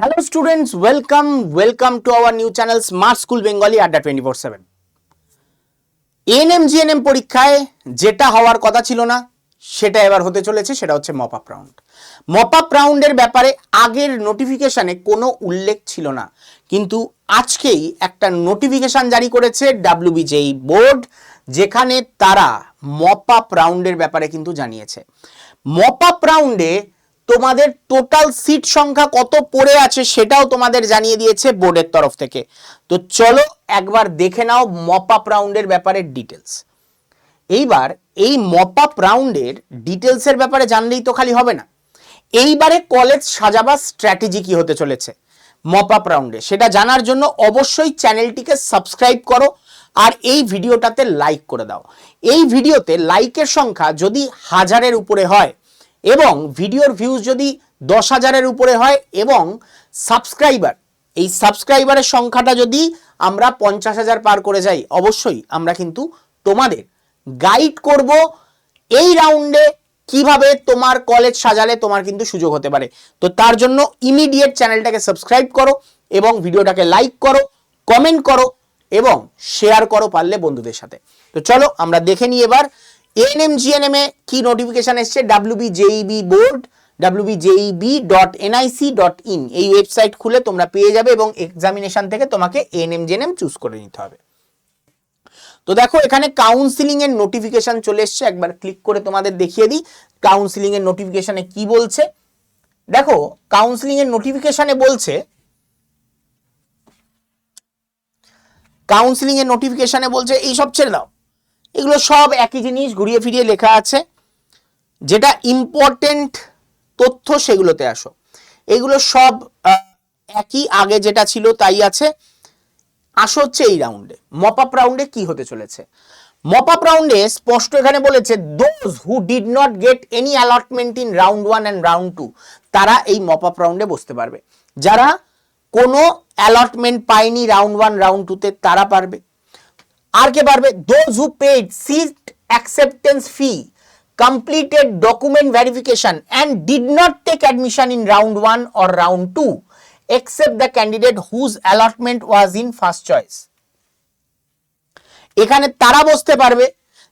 Hello students, welcome, welcome to our new channel Smart School Bengali Adda 24/7. ANM GNM পরীক্ষায় যেটা হওয়ার কথা ছিল না সেটা এবার হতে চলেছে সেটা হচ্ছে mop up round mop up রাউন্ডের ব্যাপারে আগের নোটিফিকেশনে কোনো উল্লেখ ছিল না। কিন্তু আজকেই একটা নোটিফিকেশন জারি করেছে ডাব্লিউবিজেই বোর্ড যেখানে তারা মপ আপ রাউন্ডের ব্যাপারে কিন্তু জানিয়েছে। মপ আপ রাউন্ডে তোমাদের টোটাল সিট সংখ্যা কত পড়ে আছে সেটাও তোমাদের জানিয়ে দিয়েছে বোর্ডের তরফ থেকে। তো চলো একবার দেখে নাও মপ আপ রাউন্ডের ব্যাপারে ডিটেলস এইবার এই মপ আপ রাউন্ডের ডিটেলসের ব্যাপারে জানলেই তো খালি হবে না। এইবারে কলেজ সাজাবার স্ট্র্যাটেজি কি হতে চলেছে মপ আপ রাউন্ডে সেটা জানার জন্য অবশ্যই চ্যানেলটিকে সাবস্ক্রাইব করো আর এই ভিডিওটাতে লাইক করে দাও। এই ভিডিওতে লাইকের সংখ্যা যদি হাজারের উপরে হয় এবং ভিডিওর ভিউজ যদি দশ হাজারের উপরে হয় এবং সাবস্ক্রাইবার এই সাবস্ক্রাইবারের সংখ্যাটা যদি আমরা পঞ্চাশ হাজার পার করে যাই, অবশ্যই আমরা কিন্তু তোমাদের গাইড করব এই রাউন্ডে কীভাবে তোমার কলেজ সাজালে তোমার কিন্তু সুযোগ হতে পারে। তো তার জন্য ইমিডিয়েট চ্যানেলটাকে সাবস্ক্রাইব করো এবং ভিডিওটাকে লাইক করো কমেন্ট করো এবং শেয়ার করো পারলে বন্ধুদের সাথে। তো চলো আমরা দেখে নিই এবার এএনএমজিএনএম এ কি নোটিফিকেশন এসছে? WB JEB board WB JEB dot NIC dot in এই ওয়েবসাইট খুলে তোমরা পেয়ে যাবে এবং এক্সামিনেশন থেকে তোমাকে এএনএমজিএনএম চুজ করে নিতে হবে। তো দেখো, এখানে কাউন্সিলিং এর নোটিফিকেশন চলে এসছে। একবার ক্লিক করে তোমাদের দেখিয়ে দিই। কাউন্সিলিং এর নোটিফিকেশনে কি বলছে? দেখো কাউন্সিলিং এর নোটিফিকেশনে বলছে কাউন্সিলিং এর নোটিফিকেশনে বলছে এই সব ছেড়ে দাও। এগুলো সব একই জিনিস ঘুরিয়ে ফিরিয়ে লেখা আছে। যেটা ইম্পর্টেন্ট তথ্য সেগুলোতে আসো। এগুলো সব একই, আগে যেটা ছিল তাই আছে। আসো হচ্ছে এই রাউন্ডে মপ আপ রাউন্ডে কি হতে চলেছে? মপ আপ রাউন্ডে স্পষ্ট এখানে বলেছে those who did not get any allotment in round one and round two তারা এই মপ আপ রাউন্ডে বসতে পারবে। যারা কোনো অ্যালটমেন্ট পায়নি রাউন্ড ওয়ান রাউন্ড টুতে তারা পারবে। আর কে পারবে those who paid seat acceptance fee completed document verification, and did not take admission in round 1 or round 2 except the candidate whose allotment was in first choice. এখানে তারা বসতে পারবে,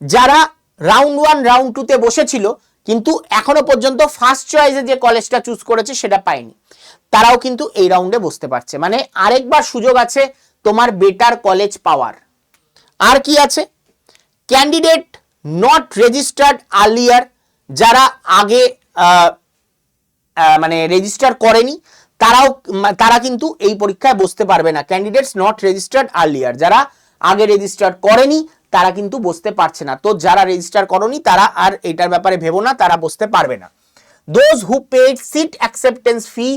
যারা রাউন্ড ওয়ান রাউন্ড টুতে বসেছিল, কিন্তু এখনও পর্যন্ত ফার্স্ট চয়েসে যে কলেজটা চুজ করেছে সেটা পায়নি। তারাও কিন্তু এই রাউন্ডে বসতে পারছে। মানে আরেকবার সুযোগ আছে তোমার বেটার কলেজ পাওয়ার। আর কি আছে? ক্যান্ডিডেট নট রেজিস্টার্ড আর্লিয়ার যারা আগে মানে রেজিস্টার করেনি, তারাও তারা কিন্তু এই পরীক্ষায় বসতে পারবে না। ক্যান্ডিডেটস নট রেজিস্টার্ড আর্লিয়ার যারা আগে রেজিস্টার করেনি, তারা কিন্তু বসতে পারছে না। তো যারা রেজিস্টার করনি, তারা আর এটার ব্যাপারে ভেবো না, তারা বসতে পারবে না। Those who paid seat acceptance fee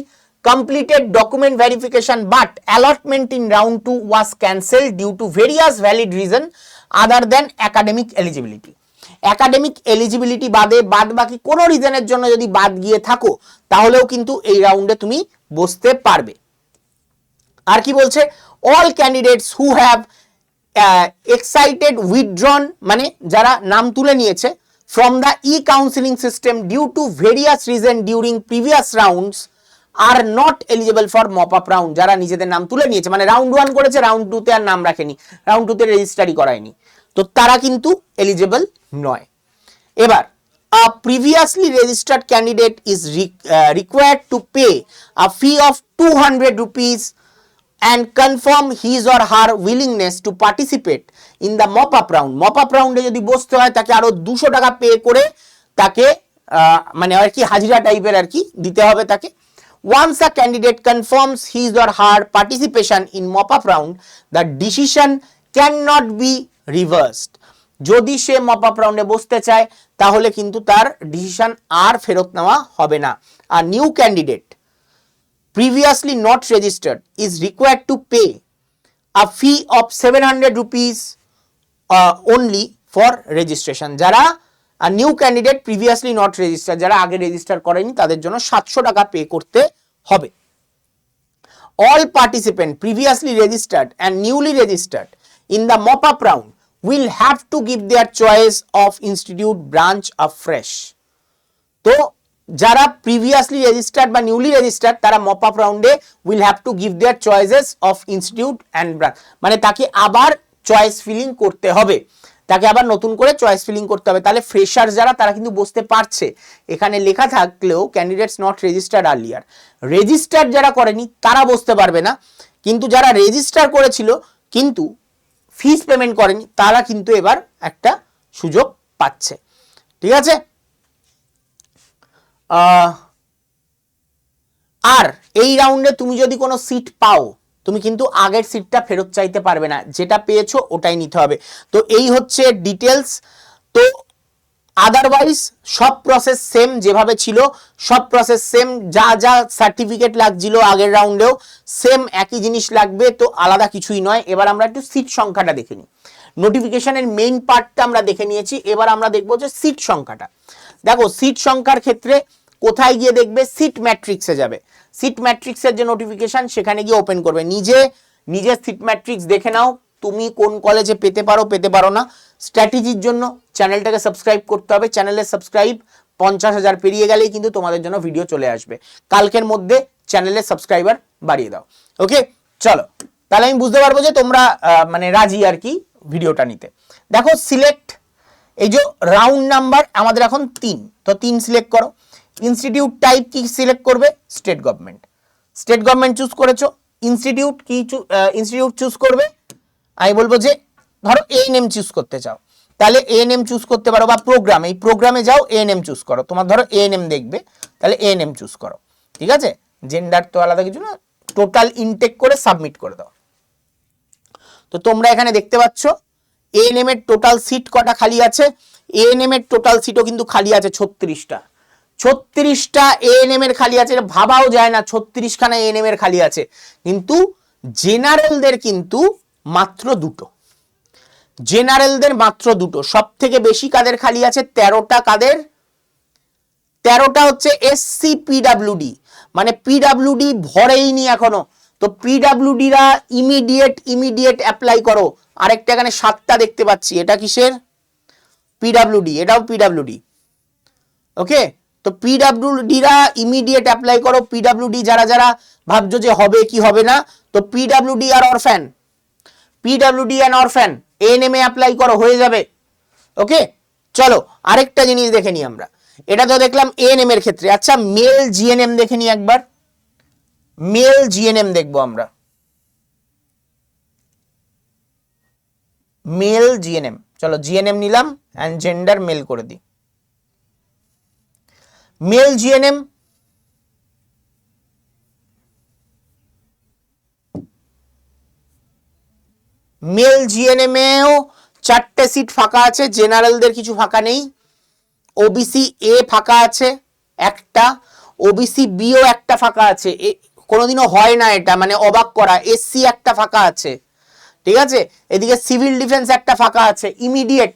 completed document verification, but allotment in round 2 was cancelled due to various valid reason other than academic eligibility. Academic eligibility বাদে বাদ বাকি কোনো রিজনের জন্য যদি বাদ গিয়ে থাকো, তাহলেও কিন্তু এই রাউন্ডে তুমি বসতে পারবে। আর কি বলছে? All candidates who have excited withdrawn মানে যারা নাম তুলে নিয়েছে from the E counselling system due to various reason during previous rounds are not eligible for mop up round যারা নিজেদের নাম তুলে নিয়েছে মানে রাউন্ড ওয়ান করেছে রাউন্ড টুতে আর নাম রাখেনি রাউন্ড টুতে রেজিস্টারি করায়নি। তো তারা কিন্তু এলিজিবল নয়। এবার a previously registered candidate is re- uh, required to pay a fee of 200 rupees and confirm his or her willingness to participate in the mop up round mop up round যদি বসতে হয় তাকে আরও দুশো টাকা pay করে তাকে মানে আর কি হাজিরা টাইপের আর কি দিতে হবে তাকে। Once a candidate confirms his or her participation in mop up round the decision cannot be reversed যদি সে মপ আপ রাউন্ডে বসতে চায় তাহলে কিন্তু তার ডিসিশন আর ফেরত নেওয়া হবে না আর new candidate previously not registered is required to pay a fee of 700 rupees uh, only for registration যারা new candidate previously not register যারা আগে রেজিস্টার করেনি, তাদের জন্য সাতশো টাকা পে করতে হবে। All participant previously registered and newly registered in the mop up round will have to give their choice of institute branch afresh তো যারা প্রিভিয়াসলি রেজিস্টার্ড বা নিউলি রেজিস্টার্ড তারা মপ আপ রাউন্ডে will have to give their choices of institute and branch মানে তাকে আবার choice filling করতে হবে। তাকে আবার নতুন করে চয়েস ফিলিং করতে হবে। তাহলে ফ্রেশার যারা, তারা কিন্তু বসতে পারছে। এখানে লেখা থাকলেও candidates not registered earlier registered যারা করেনি, তারা বসতে পারবে না। কিন্তু যারা রেজিস্টার করেছিল, কিন্তু ফিস পেমেন্ট করেনি, তারা কিন্তু এবার একটা সুযোগ পাচ্ছে। ঠিক আছে? আর এই রাউন্ডে তুমি যদি কোনো সিট পাও তুমি কিন্তু আগের সিটটা ফেরত চাইতে পারবে না। যেটা পেয়েছ ওটাই নিতে হবে। তো এই হচ্ছে ডিটেলস তো আদারওয়াইজ সব প্রসেস সেম যেভাবে ছিল, সব প্রসেস সেম যা যা সার্টিফিকেট লাগছিল আগের রাউন্ডেও সেম একই জিনিস লাগবে, তো আলাদা কিছুই নয়। এবার আমরা একটু সিট সংখ্যাটা দেখে নিই। নোটিফিকেশনের মেইন পার্টটা আমরা দেখে নিয়েছি। এবার আমরা দেখব যে সিট সংখ্যাটা। দেখো সিট সংখ্যার ক্ষেত্রে কোথায় গিয়ে দেখবে? সিট ম্যাট্রিক্সে যাবে। সিট ম্যাট্রিক্সের যে নোটিফিকেশন সেখানে গিয়ে ওপেন করবে। নিজে নিজের সিট ম্যাট্রিক্স দেখে নাও। তুমি কোন কলেজে পেতে পারো পেতে পারো না। স্ট্র্যাটেজির জন্য চ্যানেলটাকে সাবস্ক্রাইব করতে হবে। চ্যানেলের সাবস্ক্রাইব পঞ্চাশ হাজার পেরিয়ে গেলেই কিন্তু তোমাদের জন্য ভিডিও চলে আসবে। কালকের মধ্যে চ্যানেলের সাবস্ক্রাইবার বাড়িয়ে দাও। ওকে চলো। তাহলে আমি বুঝতে পারব যে তোমরা মানে রাজি আর কি ভিডিওটা নিতে। দেখো সিলেক্ট এই যে রাউন্ড নাম্বার আমাদের এখন তিন। তো তিন সিলেক্ট করো। ইনস্টিটিউট টাইপ কি সিলেক্ট করবে? State government state government choose করেছ? ইনস্টিটিউট কি ইনস্টিটিউট চুজ করবে? আমি বলব যে, ধরো এ নেম চুজ করতে চাও। তাহলে এ নেম চুজ করতে পারো বা প্রোগ্রাম এই প্রোগ্রামে যাও এ নেম চুজ করো। তোমার ধরো এ নেম দেখবে, তাহলে এ নেম চুজ করো। ঠিক আছে? জেন্ডার তো আলাদা কিছু না টোটাল ইনটেক করে সাবমিট করে দাও। তো তোমরা এখানে দেখতে পাচ্ছ এএনএম এর টোটাল সিট কটা খালি আছে? এএনএম এর টোটাল সিটও কিন্তু খালি আছে ছত্রিশটা। ছত্রিশটা এএনএম এর খালি আছে, এটা ভাবাও যায় না, ছত্রিশখানা এএনএম এর খালি আছে। কিন্তু জেনারেলদের কিন্তু মাত্র দুটো। জেনারেলদের মাত্র দুটো। সব থেকে বেশি কাদের খালি আছে? তেরোটা কাদের? তেরোটা হচ্ছে এসসি পিডাব্লিউডি মানে পিডাব্লিউডি ভরেইনি এখনও। তো পিডাব্লিউডিরা ইমিডিয়েট ইমিডিয়েট অ্যাপ্লাই করো। আরেকটা এখানে সাতটা দেখতে পাচ্ছি। এটা কিসের? পিডাব্লিউডি এটাও পিডাব্লিউডি ওকে তো পিডাব্লিউডিরা ইমিডিয়েট অ্যাপ্লাই করো। পিডাব্লিউডি যারা যারা ভাবছ যে হবে কি হবে না, তো PWD R orphan PWD and orphan ANM A apply করো, হয়ে যাবে। ওকে চলো, আরেকটা জিনিস দেখে নিই আমরা। এটা তো দেখলাম এএনএম এর ক্ষেত্রে। আচ্ছা মেল জিএনএম দেখে নিই একবার। মেল জিএনএম দেখব আমরা। মেল জিএনএম চলো জিএনএম নিলাম অ্যান্ড জেন্ডার মেল করে দিই। Mail GNM? মেল জিএনএম এও চারটে সিট ফাঁকা আছে, জেনারেলদের কিছু ফাঁকা নেই। ওবিসি এ ফাঁকা আছে একটা, ওবিসি বিও একটা ফাঁকা আছে। কোনোদিনও হয় না এটা মানে অবাক করা, এসসি একটা ফাঁকা আছে। ঠিক আছে? এদিকে সিভিল ডিফেন্স একটা ফাঁকা আছে, ইমিডিয়েট।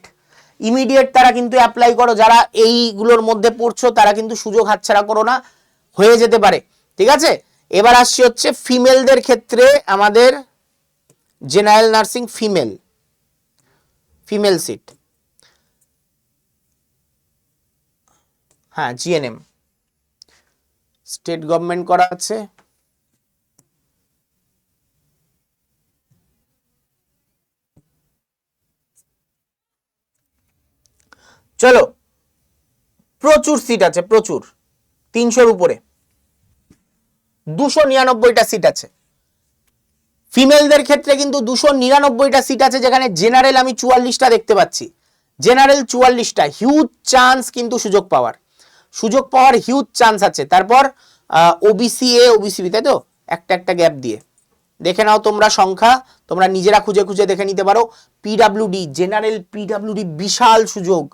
ইমিডিয়েট তারা কিন্তু অ্যাপ্লাই করো, যারা এইগুলোর মধ্যে পড়ছো, তারা কিন্তু সুযোগ হাতছাড়া করো না, হয়ে যেতে পারে। ঠিক আছে? এবার আসছি হচ্ছে ফিমেলদের ক্ষেত্রে আমাদের general nursing female female seat হ্যাঁ জিএনএম স্টেট গভর্নমেন্ট করা আছে। চলো। প্রচুর সিট আছে, প্রচুর। তিনশোর উপরে। দুশো নিরানব্বইটা সিট আছে। ফিমেলদের ক্ষেত্রে কিন্তু দুশো নিরানব্বইটা সিট আছে যেখানে জেনারেল আমি চুয়াল্লিশটা দেখতে পাচ্ছি। জেনারেল চুয়াল্লিশটা হিউজ চান্স কিন্তু সুযোগ পাওয়ার। সুযোগ পাওয়ার হিউজ চান্স আছে। তারপর ওবিসি এ ওবিসি তাই তো? একটা একটা গ্যাপ দিয়ে। দেখে নাও তোমরা সংখ্যা। তোমরা নিজেরা খুঁজে খুঁজে দেখে নিতে পারো। পিডাব্লিউডি জেনারেল পিডাব্লিউডি বিশাল সুযোগ।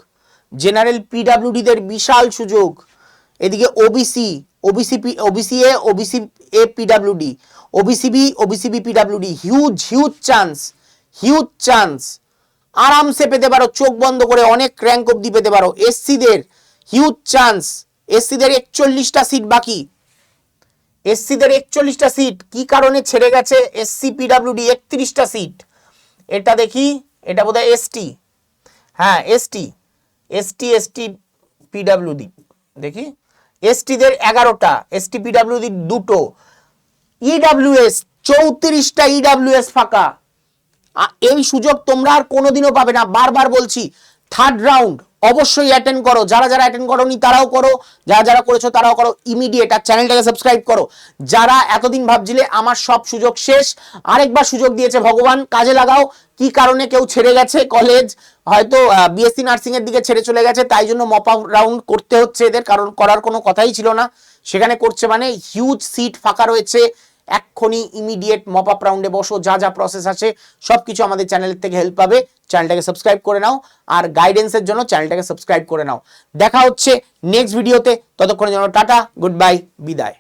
জেনারেল পিডাব্লিউডিদের বিশাল সুযোগ। এদিকে OBC OBC OBC A OBC A PWD OBC B OBC B PWD huge huge chance huge chance আরামসে পেতে পারো, চোখ বন্ধ করে অনেক র্যাঙ্ক অবধি পেতে পারো। এসসিদের হিউজ চান্স এসসিদের একচল্লিশটা সিট বাকি। এসসিদের একচল্লিশটা সিট কি কারণে ছেড়ে গেছে এসসি পিডাব্লিউডি একত্রিশটা সিট এটা দেখি, এটা বোধহয় এসটি হ্যাঁ এসটি এসটি এসটি পিডাব্লিউডি দেখি? এসটিদের এগারোটা এসটি পিডাব্লিউডি দুটো। ইডাব্লিউএস চৌত্রিশটা ইডাব্লিউএস ফাঁকা। আ- এই সুযোগ তোমরা আর কোনোদিনও পাবে না। বারবার বলছি থার্ড রাউন্ড অবশ্যই অ্যাটেন্ড করো। যারা যারা অ্যাটেন্ড করোনি তারাও করো। যারা যারা করেছ তারাও করো। ইমিডিয়েট আর চ্যানেলটাকে সাবস্ক্রাইব করো। যারা এতদিন ভাবছিলে আমার সব সুযোগ শেষ, আরেকবার সুযোগ দিয়েছে ভগবান, কাজে লাগাও। কি কারণে কেউ ছেড়ে গেছে? কলেজ হয়তো বিএসসি নার্সিং এর দিকে ছেড়ে চলে গেছে। তাই জন্য মপ রাউন্ড করতে হচ্ছে এদের। কারণ করার কোনো কথাই ছিল না। সেখানে করছে মানে হিউজ সিট ফাঁকা রয়েছে। এক্ষুনি ইমিডিয়েট মপ আপ রাউন্ডে বসো, যা যা প্রসেস আছে সব কিছু আমাদের চ্যানেলের থেকে হেল্প পাবে। চ্যানেলটাকে সাবস্ক্রাইব করে নাও, আর গাইডেন্সের জন্য চ্যানেলটাকে সাবস্ক্রাইব করে নাও। দেখা হচ্ছে নেক্সট ভিডিওতে ততক্ষণের জন্য টাটা গুড বাই বিদায়।